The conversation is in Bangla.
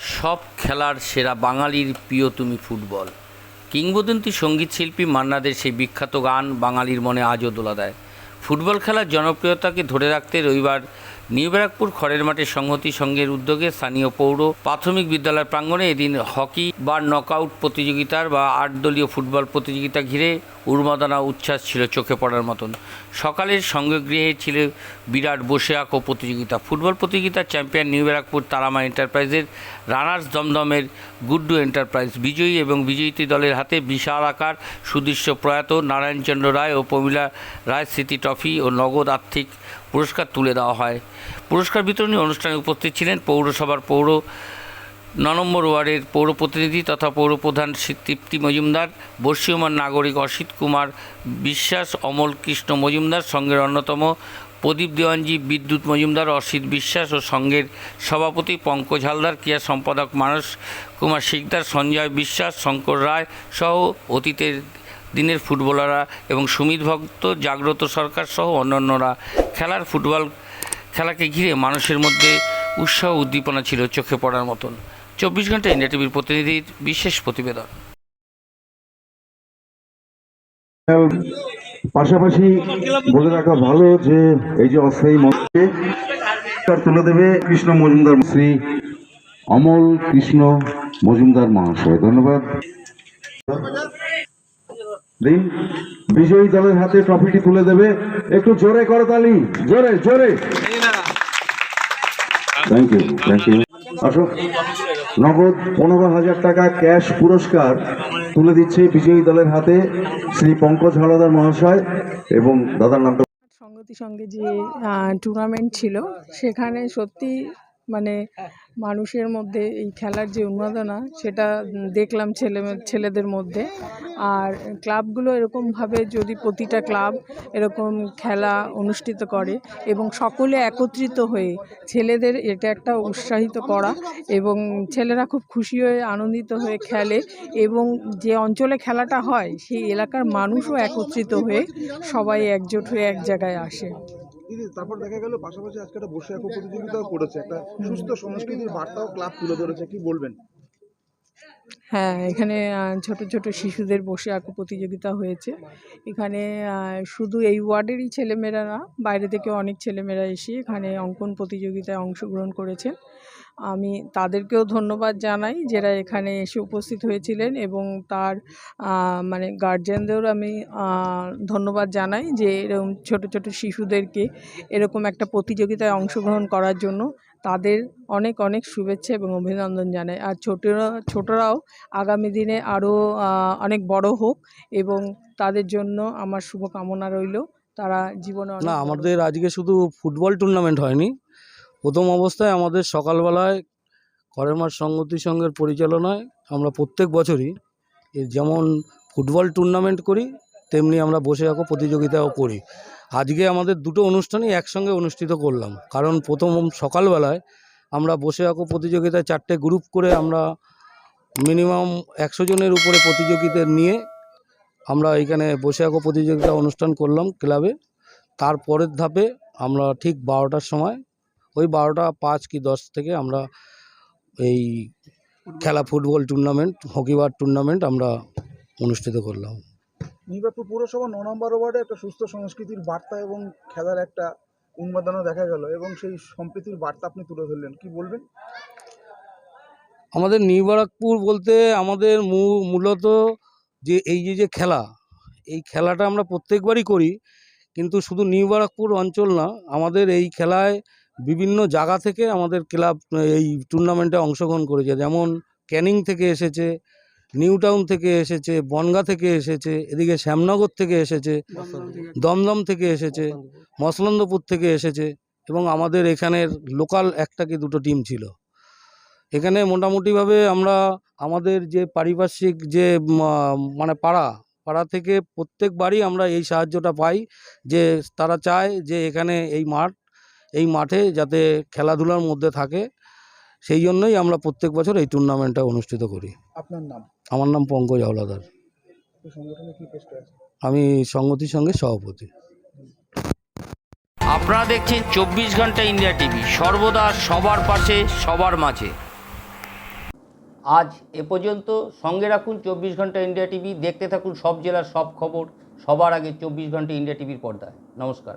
সব খেলার সেরা বাঙালির প্রিয় তুমি ফুটবল। কিংবদন্তি সংগীত শিল্পী মান্নাদের সেই বিখ্যাত গান বাঙালির মনে আজও দোলা দেয়। ফুটবল খেলার জনপ্রিয়তাকে ধরে রাখতে রবিবার নিউ ব্যারাকপুর খড়ের মাঠে সংহতি সংঘের উদ্যোগে স্থানীয় পৌর প্রাথমিক বিদ্যালয়ের প্রাঙ্গণে এদিন হকি বা নকআউট প্রতিযোগিতার বা আট দলীয় ফুটবল প্রতিযোগিতা ঘিরে উন্মাদনা উচ্ছ্বাস ছিল চোখে পড়ার মতন। সকালের সঙ্গগৃহে ছিল বিরাট বসে আঁকো প্রতিযোগিতা। ফুটবল প্রতিযোগিতার চ্যাম্পিয়ন নিউ ব্যারাকপুর তারামা এন্টারপ্রাইজের রানার্স দমদমের গুড্ডু এন্টারপ্রাইজ। বিজয়ী এবং বিজয়িত দলের হাতে বিশাল আকার, সুদৃশ্য প্রয়াত নারায়ণচন্দ্র রায় ও প্রমীলা রায় স্মৃতি ট্রফি ও নগদ আর্থিক পুরস্কার তুলে দেওয়া হয়। পুরস্কার বিতরণী অনুষ্ঠানে উপস্থিত ছিলেন পৌরসভার পৌর, ন নম্বর ওয়ার্ডের পৌর প্রতিনিধি তথা পৌর প্রধান তৃপ্তি মজুমদার, বর্ষীয়মান নাগরিক অসিত কুমার বিশ্বাস, অমল কৃষ্ণ মজুমদার, সঙ্গের অন্যতম প্রদীপ দেওয়ানজি, বিদ্যুৎ মজুমদার, অসিত বিশ্বাস ও সঙ্গের সভাপতি পঙ্কজ হালদার, ক্রিয়া সম্পাদক মানস কুমার শিকদার, সঞ্জয় বিশ্বাস, শঙ্কর রায় সহ অতীতের দিনের ফুটবলাররা এবং সুমিত ভক্ত, জাগ্রত সরকার সহ অন্যান্যরা খেলার ফুটবল খেলাকে ঘিরে মানুষের মধ্যে উৎসাহ উদ্দীপনা ছিল চোখে পড়ার মতন। চব্বিশ ঘণ্টা ইন্ডিয়া টিভির প্রতিনিধির বিশেষ প্রতিবেদন। পাশাপাশি বলে রাখা ভালো যে এই যে অস্থায়ী মঞ্চে তুলে দেবে কৃষ্ণ মজুমদার শ্রী অমল কৃষ্ণ মজুমদার মহাশয়। ধন্যবাদ। দিন বিজয়ী দলের হাতে ট্রফিটি তুলে দেবে। একটু জোরে করতালি জোরে জোরে। থ্যাংক ইউ থ্যাংক ইউ আসো। নগদ পনেরো হাজার টাকা ক্যাশ পুরস্কার তুলে দিচ্ছে বিজয়ী দলের হাতে শ্রী পঙ্কজ হালদার মহাশয় এবং দাদার নামটা সঙ্গতি সঙ্গে যে টুর্নামেন্ট ছিল, সেখানে সত্যি মানে মানুষের মধ্যে এই খেলার যে উন্মাদনা, সেটা দেখলাম ছেলে ছেলেদের মধ্যে। আর ক্লাবগুলো এরকমভাবে যদি প্রতিটা ক্লাব এরকম খেলা অনুষ্ঠিত করে এবং সকলে একত্রিত হয়ে ছেলেদের এটা একটা উৎসাহিত করা এবং ছেলেরা খুব খুশি হয়ে, আনন্দিত হয়ে খেলে এবং যে অঞ্চলে খেলাটা হয়, সেই এলাকার মানুষও একত্রিত হয়ে সবাই একজোট হয়ে এক জায়গায় আসে। তারপর দেখা গেল পাশাপাশি আজকে একটা বসে এক প্রতিযোগিতাও করেছে, একটা সুস্থ সংস্কৃতির বার্তাও ক্লাব তুলে ধরেছে, কি বলবেন? হ্যাঁ এখানে ছোট ছোট শিশুদের বসে আঁকো প্রতিযোগিতা হয়েছে। এখানে শুধু এই ওয়ার্ডেরই ছেলেমেয়েরা না, বাইরে থেকে অনেক ছেলেমেয়েরা এসে এখানে অঙ্কন প্রতিযোগিতায় অংশগ্রহণ করেছেন। আমি তাদেরকেও ধন্যবাদ জানাই যারা এখানে এসে উপস্থিত হয়েছিলেন এবং তার মানে গার্জিয়ানদেরও আমি ধন্যবাদ জানাই যে এরকম ছোট ছোট শিশুদেরকে এরকম একটা প্রতিযোগিতায় অংশগ্রহণ করার জন্য তাদের অনেক অনেক শুভেচ্ছা এবং অভিনন্দন জানাই। আর ছোটরা ছোটরাও আগামী দিনে আরও অনেক বড় হোক এবং তাদের জন্য আমার শুভকামনা রইল। তারা জীবনে না আমাদের আজকে শুধু ফুটবল টুর্নামেন্ট হয়নি। প্রথম অবস্থায় আমাদের সকালবেলায় মাঠ সংগতি সংঘের পরিচালনায় আমরা প্রত্যেক বছরই যেমন ফুটবল টুর্নামেন্ট করি তেমনি আমরা বসে আঁকো প্রতিযোগিতাও করি। আজকে আমাদের দুটো অনুষ্ঠানই একসঙ্গে অনুষ্ঠিত করলাম। কারণ প্রথম সকালবেলায় আমরা বসে আঁকো প্রতিযোগিতায় চারটে গ্রুপ করে আমরা মিনিমাম একশো জনের উপরে প্রতিযোগিতা নিয়ে আমরা এখানে বসে আঁকো প্রতিযোগিতা অনুষ্ঠান করলাম ক্লাবে তারপরের ধাপে আমরা ঠিক বারোটার সময়, ওই বারোটা পাঁচ কি দশ থেকে আমরা এই খেলা ফুটবল টুর্নামেন্ট হকিবার টুর্নামেন্ট আমরা অনুষ্ঠিত করলাম। নির্বাচন পুরসভা ন নম্বর ওয়ার্ডে একটা সুস্থ সংস্কৃতির বার্তা এবং খেলার একটা উন্মাদনা দেখা গেল এবং সেই সম্প্রীতির বার্তা আপনি তুলে ধরলেন। কি বলবেন? আমাদের নিউ বারাকপুর বলতে আমাদের মূলত যে, এই যে যে খেলা, এই খেলাটা আমরা প্রত্যেকবারই করি, কিন্তু শুধু নিউ বারাকপুর অঞ্চল না, আমাদের এই খেলায় বিভিন্ন জায়গা থেকে আমাদের ক্লাব, এই টুর্নামেন্টে অংশগ্রহণ করেছে। যেমন ক্যানিং থেকে এসেছে নিউ টাউন থেকে এসেছে, বনগা থেকে এসেছে, এদিকে শ্যামনগর থেকে এসেছে, দমদম থেকে এসেছে, মসলন্দপুর থেকে এসেছে এবং আমাদের এখানের লোকাল একটা কি দুটো টিম ছিল। এখানে মোটামুটিভাবে আমরা আমাদের যে পারিপার্শ্বিক যে মানে পাড়া পাড়া থেকে প্রত্যেকবারই আমরা এই সাহায্যটা পাই যে তারা চায় যে এখানে এই মাঠ, এই মাঠে যাতে খেলাধুলার মধ্যে থাকে। সেই জন্যই আমরা প্রত্যেক বছর এই টুর্নামেন্টটা অনুষ্ঠিত করি। আপনার নাম? আমার নাম পঙ্কজ হাওলাদার। আমি সংগতির সঙ্গে সভাপতি। আপনারা দেখছেন চব্বিশ ঘণ্টা ইন্ডিয়া টিভি। সর্বদা সবার পাশে সবার মাঝে। আজ এ পর্যন্ত সঙ্গে রাখুন চব্বিশ ঘণ্টা ইন্ডিয়া টিভি। দেখতে থাকুন সব জেলার সব খবর। সবার আগে চব্বিশ ঘণ্টা ইন্ডিয়া টিভির পর্দায়। নমস্কার।